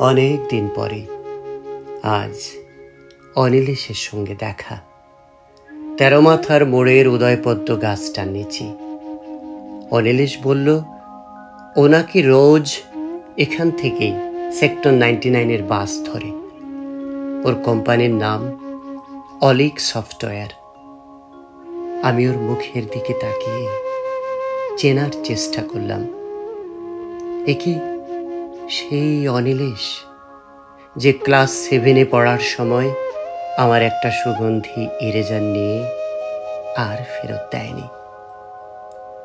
অনেক দিন পরে আজ অনিলেশের সঙ্গে দেখা। তেরো মাথার মোড়ের উদয়পদ্ম গাছটার নিচে। অনিলেশ বলল ওনাকে রোজ এখান থেকেই সেক্টর নাইনটি নাইনের বাস ধরে। ওর কোম্পানির নাম অলিক সফটওয়্যার। আমি ওর মুখের দিকে তাকিয়ে চেনার চেষ্টা করলাম। এ কি সেই অনিলেশ যে ক্লাস সেভেনে পড়ার সময় আমার একটা সুগন্ধি ইরেজার নিয়ে আর ফেরত দেয়নি।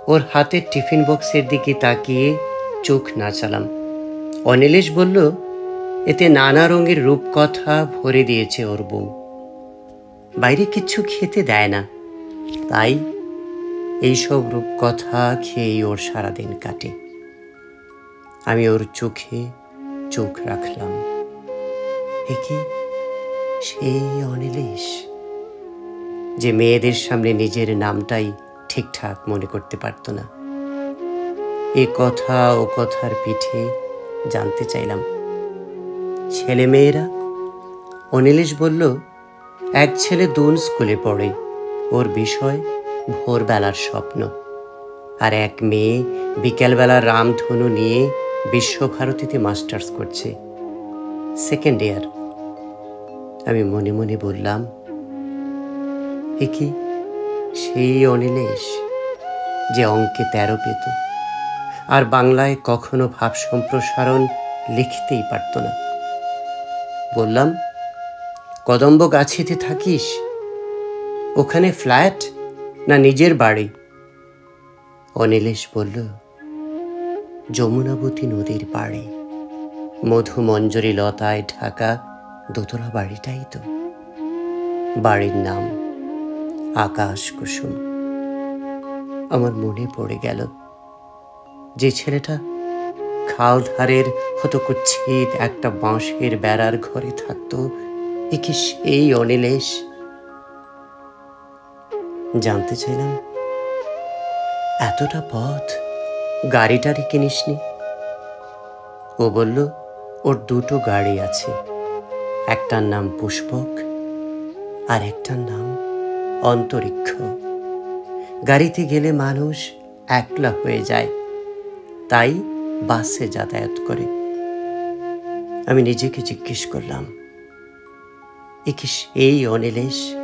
ওর হাতের টিফিন বক্সের দিকে তাকিয়ে চোখ নাচালাম। অনিলেশ বলল, এতে নানা রঙের রূপকথা ভরে দিয়েছে ওর বউ। বাইরে কিচ্ছু খেতে দেয় না। তাই এইসব রূপকথা খেয়েই ওর সারাদিন কাটে। আমি ওর চোখে চোখ রাখলাম। কি সেই অনিলেশ, যে মেয়েদের সামনে নিজের নামটাই ঠিকঠাক মনে করতে পারত না। এ কথা ও কথার পিঠে জানতে চাইলাম। ছেলে মেয়েরা অনিলেশ বলল, এক ছেলে দুন স্কুলে পড়ে। ওর বিষয় ভোরবেলার স্বপ্ন। আর এক মেয়ে বিকেলবেলা রামধনু নিয়ে বিশ্বভারতীতে মাস্টার্স করছে। Second year. আমি মনে মনে বললাম, এ কি? সেই অনিলেশ যে অঙ্কে তেরো পেত। আর বাংলায় কখনো ভাব সম্প্রসারণ লিখতেই পারত না। বললাম, কদম্ব গাছিতে থাকিস? ওখানে ফ্ল্যাট না নিজের বাড়ি? অনিলেশ বলল, যমুনাবতী নদীর পাড়ে। মধুমঞ্জরি লতায় ঢাকা দোতলা বাড়িটাই তো। বাড়ির নাম আকাশ কুসুম। আমার মনে পড়ে গেল যে ছেলেটা খাল ধারের হতকুচ্ছিত একটা বাঁশের বেড়ার ঘরে থাকতো। এ কি সেই অনিলেশ জানতে চাইলাম, এতটা পথ গাড়ি টাড়ি কিনিসনি ও বলল, ওর দুটো গাড়ি আছে, একটার নাম পুষ্পক আর একটার নাম অন্তরিক্ষ। গাড়িতে গেলে মানুষ একলা হয়ে যায়, তাই বাসে যাতায়াত করে। আমি নিজেকে জিজ্ঞেস করলাম, এ কি অনিলেশ?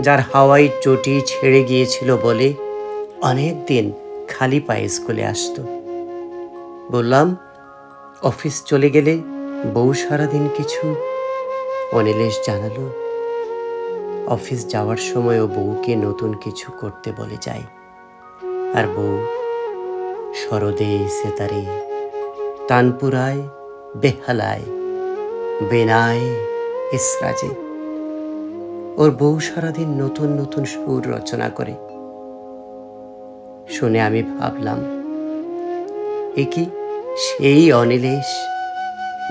যার হাওয়াই চটি ছেড়ে গিয়েছিল বলে অনেক দিন খালি পায়ে স্কুলে আসতো। বললাম, অফিস চলে গেলে বউ সারাদিন কিছু? অনিলেশ জানালো, অফিস যাওয়ার সময় ও বউকে নতুন কিছু করতে বলে যায় আর বউ সরদে সেতারে, তানপুরায়, বেহালায়, বেনায়, ইসরাজে ওর বউ সারাদিন নতুন নতুন সুর রচনা করে। শুনে আমি ভাবলাম, এ কি সেই অনিলেশ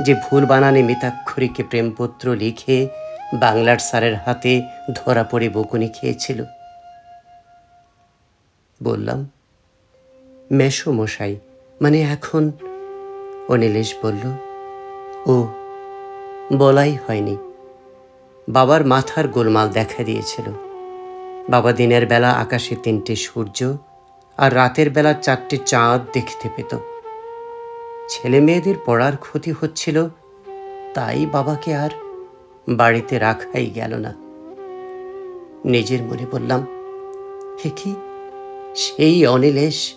যে ভুল বানানে মিতাক্ষরীকে প্রেমপত্র লিখে বাংলার স্যারের হাতে ধরা পড়ে বকুনি খেয়েছিল। বললাম, মেশো মশাই। মানে এখন অনিলেশ বলল, ও, বলাই হয়নি। বাবার মাথার গোলমাল দেখা দিয়েছিল। বাবা দিনের বেলা আকাশে তিনটে সূর্য আর রাতের বেলা চারটে চাঁদ দেখতে পেত। ছেলে মেয়েদের পড়ার ক্ষতি হচ্ছিল, তাই বাবাকে আর বাড়িতে রাখাই গেল না। নিজের মনে বললাম, হে কি? সেই অনিলেশ,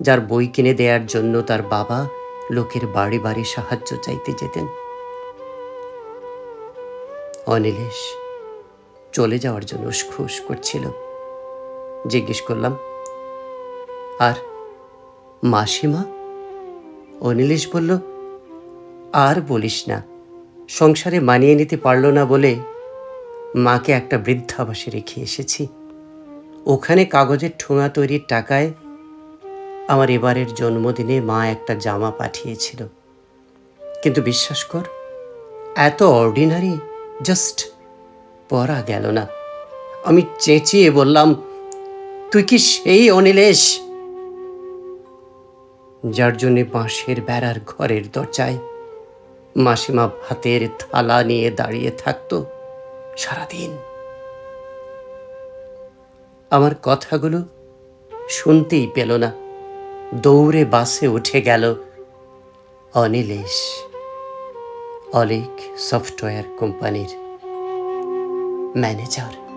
যার বই কিনে দেওয়ার জন্য তার বাবা লোকের বাড়ি বাড়ি সাহায্য চাইতে যেতেন। অনিলেশ চলে যাওয়ার জন্য খুশ করছিল। জিজ্ঞেস করলাম, আর মাসিমা? অনিলেশ বলল, আর বলিস না, সংসারে মানিয়ে নিতে পারল না বলে মাকে একটা বৃদ্ধাবাসে রেখে এসেছি। ওখানে কাগজের ঠোঙা তৈরির টাকায় আমার এবারের জন্মদিনে মা একটা জামা পাঠিয়েছিল। কিন্তু বিশ্বাস কর, এত অর্ডিনারি জাস্ট পরা গেল না। আমি চেঁচিয়ে বললাম, তুই কি সেই অনিলেশ? যার জন্যে বাঁশের বেড়ার ঘরের দরজায় মাসিমা ভাতের থালা নিয়ে দাঁড়িয়ে থাকতো সারাদিন। আমার কথাগুলো শুনতেই পেল না। দৌড়ে বাসে উঠে গেল অনিলেশ। অলিক সফটওয়্যার কোম্পানির ম্যানেজার।